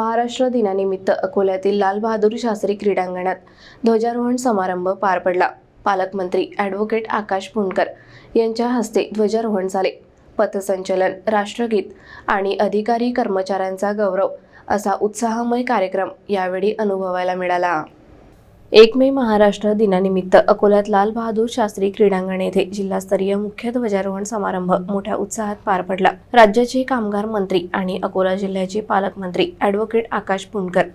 महाराष्ट्र दिनानिमित्त अकोल्यातील लालबहादूर शास्त्री क्रीडांगणात ध्वजारोहण समारंभ पार पडला. पालकमंत्री ॲडव्होकेट आकाश पुणकर यांच्या हस्ते ध्वजारोहण झाले. पथसंचलन राष्ट्रगीत आणि अधिकारी कर्मचाऱ्यांचा गौरव असा उत्साहमय कार्यक्रम यावेळी अनुभवायला मिळाला. एक मे महाराष्ट्र दिनानिमित्त अकोल्यात लाल बहादूर शास्त्री क्रीडांगण येथे जिल्हास्तरीय मुख्य ध्वजारोहण समारंभ मोठ्या उत्साहात पार पडला. राज्याचे कामगार मंत्री आणि अकोला जिल्ह्याचे पालकमंत्री ॲडव्होकेट आकाश पुणकर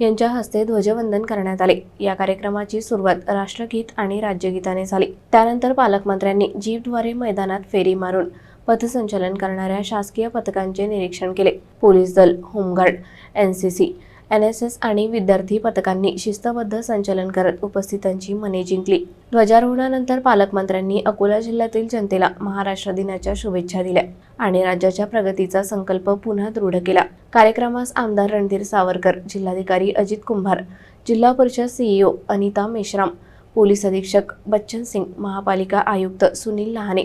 यांच्या हस्ते ध्वजवंदन करण्यात आले. या कार्यक्रमाची सुरुवात राष्ट्रगीत आणि राज्यगीताने झाली. त्यानंतर पालकमंत्र्यांनी जीपद्वारे मैदानात फेरी मारून पथसंचलन करणाऱ्या शासकीय पथकांचे निरीक्षण केले. पोलीस दल home guard N C C N S S आणि विद्यार्थी पथकांनी शिस्तबद्ध संचलन करत उपस्थितांची मने जिंकली. ध्वजारोहणानंतर पालकमंत्र्यांनी अकोला जिल्ह्यातील जनतेला महाराष्ट्र दिनाच्या शुभेच्छा दिल्या आणि राज्याच्या प्रगतीचा संकल्प पुन्हा दृढ केला. कार्यक्रमास आमदार रणधीर सावरकर जिल्हाधिकारी अजित कुंभार जिल्हा परिषद सीईओ अनिता मेश्राम पोलीस अधीक्षक बच्चन सिंग महापालिका आयुक्त सुनील लहाने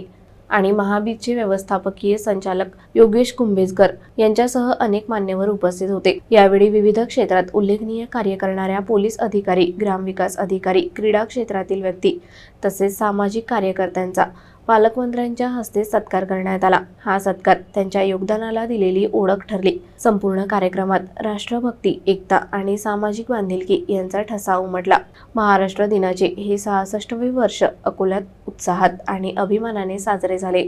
आणि महाबीजचे व्यवस्थापकीय संचालक योगेश कुंभेजकर यांच्यासह अनेक मान्यवर उपस्थित होते. यावेळी विविध क्षेत्रात उल्लेखनीय कार्य करणाऱ्या पोलीस अधिकारी ग्रामविकास अधिकारी क्रीडा क्षेत्रातील व्यक्ती तसेच सामाजिक कार्यकर्त्यांचा पालकमंत्र्यांच्या हस्ते सत्कार करण्यात आला. हा सत्कार त्यांच्या योगदानाला दिलेली ओळख ठरली. संपूर्ण कार्यक्रमात राष्ट्रभक्ती एकता आणि सामाजिक बांधिलकी यांचा ठसा उमटला. महाराष्ट्र दिनाचे हे सहासष्टवे वर्ष अकोल्यात उत्साहात आणि अभिमानाने साजरे झाले.